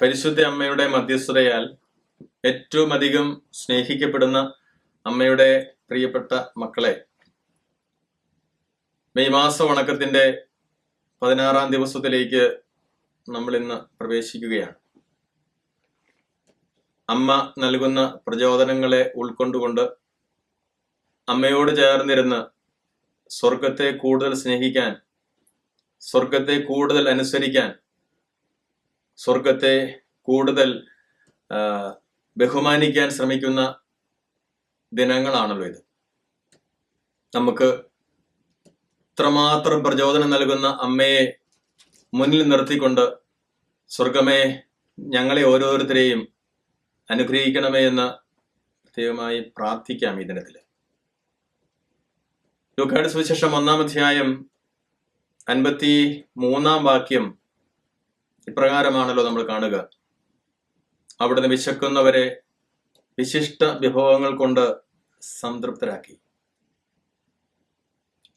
പരിശുദ്ധ അമ്മയുടെ മധ്യസ്ഥതയാൽ ഏറ്റവും അധികം സ്നേഹിക്കപ്പെടുന്ന അമ്മയുടെ പ്രിയപ്പെട്ട മക്കളെ മെയ് മാസ വണക്കത്തിന്റെ പതിനാറാം ദിവസത്തിലേക്ക് നമ്മൾ ഇന്ന് പ്രവേശിക്കുകയാണ്. അമ്മ നൽകുന്ന പ്രചോദനങ്ങളെ ഉൾക്കൊണ്ടുകൊണ്ട് അമ്മയോട് ചേർന്നിരുന്ന് സ്വർഗത്തെ കൂടുതൽ സ്നേഹിക്കാൻ സ്വർഗത്തെ കൂടുതൽ അനുസരിക്കാൻ സ്വർഗത്തെ കൂടുതൽ ബഹുമാനിക്കാൻ ശ്രമിക്കുന്ന ദിനങ്ങളാണല്ലോ ഇത് നമുക്ക് ഇത്രമാത്രം പ്രചോദനം നൽകുന്ന അമ്മയെ മുന്നിൽ നിർത്തിക്കൊണ്ട് സ്വർഗമേ ഞങ്ങളെ ഓരോരുത്തരെയും അനുഗ്രഹിക്കണമേ എന്ന് പ്രത്യേകമായി പ്രാർത്ഥിക്കാം ഈ ദിനത്തിൽ. ലൂക്കാട് സുവിശേഷം ഒന്നാം അധ്യായം അൻപത്തി മൂന്നാം വാക്യം ഇപ്രകാരമാണല്ലോ നമ്മൾ കാണുക. അവിടുന്ന് വിശക്കുന്നവരെ വിശിഷ്ട വിഭവങ്ങൾ കൊണ്ട് സംതൃപ്തരാക്കി.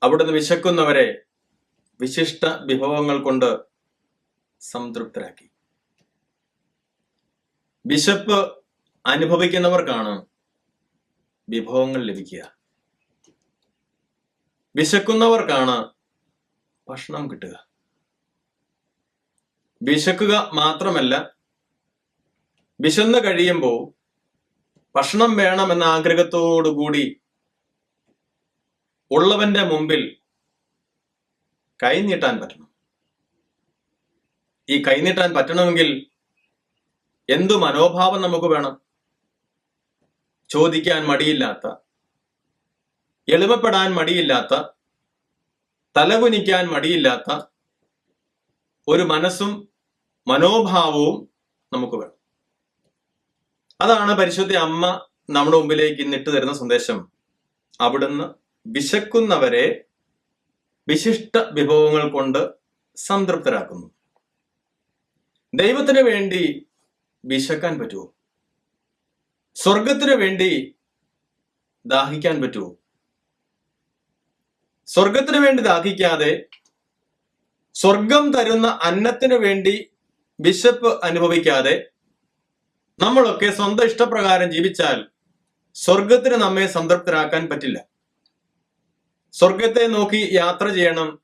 അവിടുന്ന് വിശക്കുന്നവരെ വിശിഷ്ട വിഭവങ്ങൾ കൊണ്ട് സംതൃപ്തരാക്കി. വിശപ്പ് അനുഭവിക്കുന്നവർക്കാണ് വിഭവങ്ങൾ ലഭിക്കുക. വിശക്കുന്നവർക്കാണ് ഭക്ഷണം കിട്ടുക. വിശക്കുക മാത്രമല്ല വിശന്ന് കഴിയുമ്പോൾ ഭക്ഷണം വേണമെന്ന ആഗ്രഹത്തോടുകൂടി ഉള്ളവന്റെ മുമ്പിൽ കൈനീട്ടാൻ പറ്റണം. ഈ കൈനീട്ടാൻ പറ്റണമെങ്കിൽ എന്തു മനോഭാവം നമുക്ക് വേണം? ചോദിക്കാൻ മടിയില്ലാത്ത എളിമപ്പെടാൻ മടിയില്ലാത്ത തലകുനിക്കാൻ മടിയില്ലാത്ത ഒരു മനസ്സും മനോഭാവവും നമുക്ക് വേണം. അതാണ് പരിശുദ്ധ അമ്മ നമ്മുടെ മുമ്പിലേക്ക് ഇന്നിട്ട് തരുന്ന സന്ദേശം. അവിടുന്ന് വിശക്കുന്നവരെ വിശിഷ്ട വിഭവങ്ങൾ കൊണ്ട് സംതൃപ്തരാക്കുന്നു. ദൈവത്തിന് വേണ്ടി വിശക്കാൻ പറ്റുമോ? സ്വർഗത്തിന് വേണ്ടി ദാഹിക്കാൻ പറ്റുമോ? സ്വർഗത്തിന് വേണ്ടി ദാഹിക്കാതെ സ്വർഗം തരുന്ന അന്നത്തിന് വേണ്ടി വിശപ്പ് അനുഭവിക്കാതെ നമ്മളൊക്കെ സ്വന്തം ഇഷ്ടപ്രകാരം ജീവിച്ചാൽ സ്വർഗത്തിന് നമ്മെ സംതൃപ്തരാക്കാൻ പറ്റില്ല. സ്വർഗത്തെ നോക്കി യാത്ര ചെയ്യണം.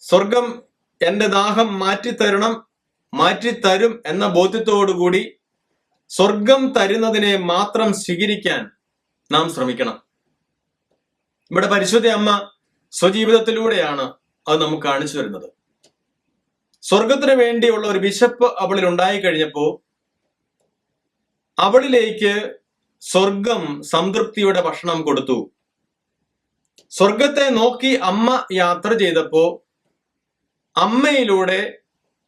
സ്വർഗം എന്റെ ദാഹം മാറ്റിത്തരണം മാറ്റിത്തരും എന്ന ബോധ്യത്തോടുകൂടി സ്വർഗം തരുന്നതിനെ മാത്രം സ്വീകരിക്കാൻ നാം ശ്രമിക്കണം. ഇവിടെ പരിശുദ്ധ അമ്മ സ്വജീവിതത്തിലൂടെയാണ് അത് നമുക്ക് കാണിച്ചു തരുന്നത്. സ്വർഗത്തിന് വേണ്ടിയുള്ള ഒരു വിശപ്പ് അവളിൽ ഉണ്ടായി കഴിഞ്ഞപ്പോ അവളിലേക്ക് സ്വർഗം സംതൃപ്തിയുടെ ഭക്ഷണം കൊടുത്തു. സ്വർഗത്തെ നോക്കി അമ്മ യാത്ര ചെയ്തപ്പോ അമ്മയിലൂടെ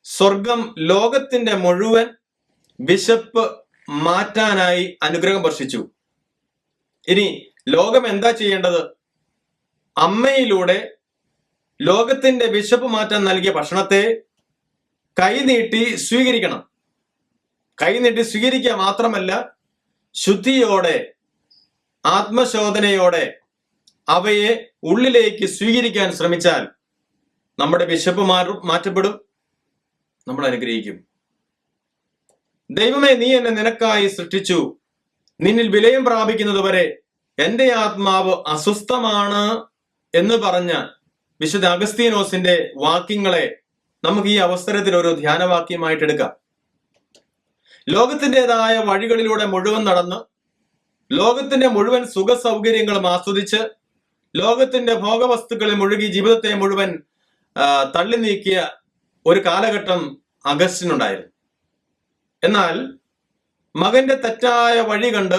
സ്വർഗം ലോകത്തിന്റെ മുഴുവൻ വിശപ്പ് മാറ്റാനായി അനുഗ്രഹം വർഷിച്ചു. ഇനി ലോകം എന്താ ചെയ്യേണ്ടത്? അമ്മയിലൂടെ ലോകത്തിന്റെ വിശപ്പ് മാറ്റാൻ നൽകിയ ഭക്ഷണത്തെ കൈനീട്ടി സ്വീകരിക്കണം. കൈനീട്ടി സ്വീകരിക്കുക മാത്രമല്ല ശുദ്ധിയോടെ ആത്മശോധനയോടെ അവയെ ഉള്ളിലേക്ക് സ്വീകരിക്കാൻ ശ്രമിച്ചാൽ നമ്മുടെ വിശപ്പ് മാറും മാറ്റപ്പെടും നമ്മൾ അനുഗ്രഹിക്കും. ദൈവമേ നീ എന്നെ നിനക്കായി സൃഷ്ടിച്ചു. നിന്നിൽ വിലയം പ്രാപിക്കുന്നത് വരെ എന്റെ ആത്മാവ് അസ്വസ്ഥമാണ് എന്ന് പറഞ്ഞ വിശുദ്ധ അഗസ്തീനോസിന്റെ വാക്യങ്ങളെ നമുക്ക് ഈ അവസരത്തിൽ ഒരു ധ്യാനവാക്യമായിട്ട് എടുക്കാം. ലോകത്തിന്റെതായ വഴികളിലൂടെ മുഴുവൻ നടന്ന് ലോകത്തിന്റെ മുഴുവൻ സുഖ സൗകര്യങ്ങളും ആസ്വദിച്ച് ലോകത്തിന്റെ ഭോഗവസ്തുക്കളിൽ മുഴുകി ജീവിതത്തെ മുഴുവൻ തള്ളി നീക്കിയ ഒരു കാലഘട്ടം അഗസ്റ്റിനുണ്ടായിരുന്നു. എന്നാൽ മകന്റെ തെറ്റായ വഴി കണ്ട്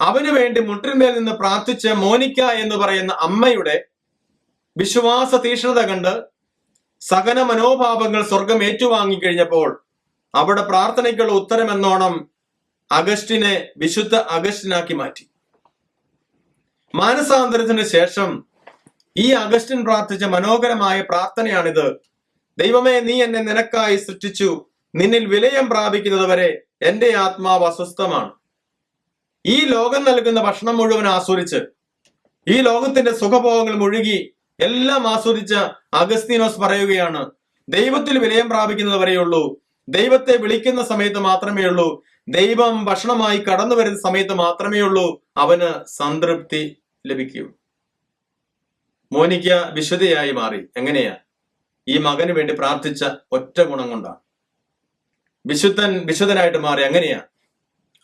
അവന് വേണ്ടി മുട്ടിന്മേൽ നിന്ന് പ്രാർത്ഥിച്ച മോനിക്ക എന്ന് പറയുന്ന അമ്മയുടെ വിശ്വാസ തീഷ്ണത കണ്ട് സകല മനോഭാവങ്ങൾ സ്വർഗം ഏറ്റുവാങ്ങി കഴിഞ്ഞപ്പോൾ അവിടെ പ്രാർത്ഥനയ്ക്കുള്ള ഉത്തരം എന്നോണം അഗസ്റ്റിനെ വിശുദ്ധ അഗസ്റ്റിനാക്കി മാറ്റി. മാനസാന്തരത്തിന് ശേഷം ഈ അഗസ്റ്റിൻ പ്രാർത്ഥിച്ച മനോഹരമായ പ്രാർത്ഥനയാണിത്. ദൈവമേ നീ എന്നെ നിനക്കായി സൃഷ്ടിച്ചു. നിന്നിൽ വിലയം പ്രാപിക്കുന്നത് വരെ എന്റെ ആത്മാവ് അസ്വസ്ഥമാണ്. ഈ ലോകം നൽകുന്ന ഭക്ഷണം മുഴുവൻ ആസ്വദിച്ച് ഈ ലോകത്തിന്റെ സുഖഭോഗങ്ങൾ മുഴുകി എല്ലാം ആസ്വദിച്ച അഗസ്തീനോസ് പറയുകയാണ് ദൈവത്തിൽ വിലയം പ്രാപിക്കുന്നത് വരെയുള്ളൂ. ദൈവത്തെ വിളിക്കുന്ന സമയത്ത് മാത്രമേ ഉള്ളൂ. ദൈവം ഭക്ഷണമായി കടന്നു വരുന്ന സമയത്ത് മാത്രമേ ഉള്ളൂ. അവന് സംതൃപ്തി ലഭിക്കൂ. മോനിക്ക വിശുദ്ധയായി മാറി. എങ്ങനെയാ? ഈ മകന് വേണ്ടി പ്രാർത്ഥിച്ച ഒറ്റ ഗുണം കൊണ്ടാണ്. വിശുദ്ധൻ വിശുദ്ധനായിട്ട് മാറി. എങ്ങനെയാ?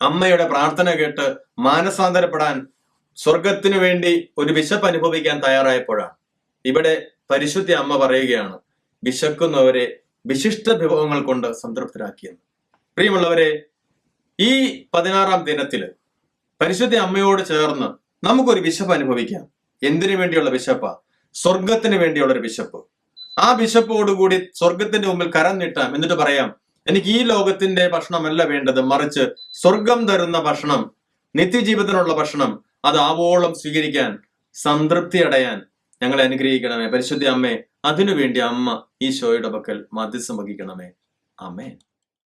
അമ്മയുടെ പ്രാർത്ഥന കേട്ട് മാനസാന്തരപ്പെടാൻ സ്വർഗത്തിനു വേണ്ടി ഒരു വിശപ്പ് അനുഭവിക്കാൻ തയ്യാറായപ്പോഴാണ്. ഇവിടെ പരിശുദ്ധ അമ്മ പറയുകയാണ് വിശക്കുന്നവരെ വിശിഷ്ട വിഭവങ്ങൾ കൊണ്ട് സംതൃപ്തരാക്കിയെന്ന്. പ്രിയമുള്ളവരെ ഈ പതിനാറാം ദിനത്തിൽ പരിശുദ്ധ അമ്മയോട് ചേർന്ന് നമുക്കൊരു വിശപ്പ് അനുഭവിക്കാം. എന്തിനു വേണ്ടിയുള്ള വിശപ്പ? സ്വർഗത്തിന് വേണ്ടിയുള്ള ഒരു വിശപ്പ്. ആ വിശപ്പോടുകൂടി സ്വർഗത്തിന്റെ മുമ്പിൽ കരം നീട്ടാം എന്നിട്ട് പറയാം എനിക്ക് ഈ ലോകത്തിന്റെ ഭക്ഷണമല്ല വേണ്ടത്. മറിച്ച് സ്വർഗം തരുന്ന ഭക്ഷണം നിത്യജീവിതത്തിനുള്ള ഭക്ഷണം അത് ആവോളം സ്വീകരിക്കാൻ സംതൃപ്തി അടയാൻ ഞങ്ങളെ അനുഗ്രഹിക്കണമേ. പരിശുദ്ധ അമ്മേ അതിനുവേണ്ടി അമ്മ ഈശോയുടെ പക്കൽ മധ്യസ്ഥം വഹിക്കണമേ. അമ്മേ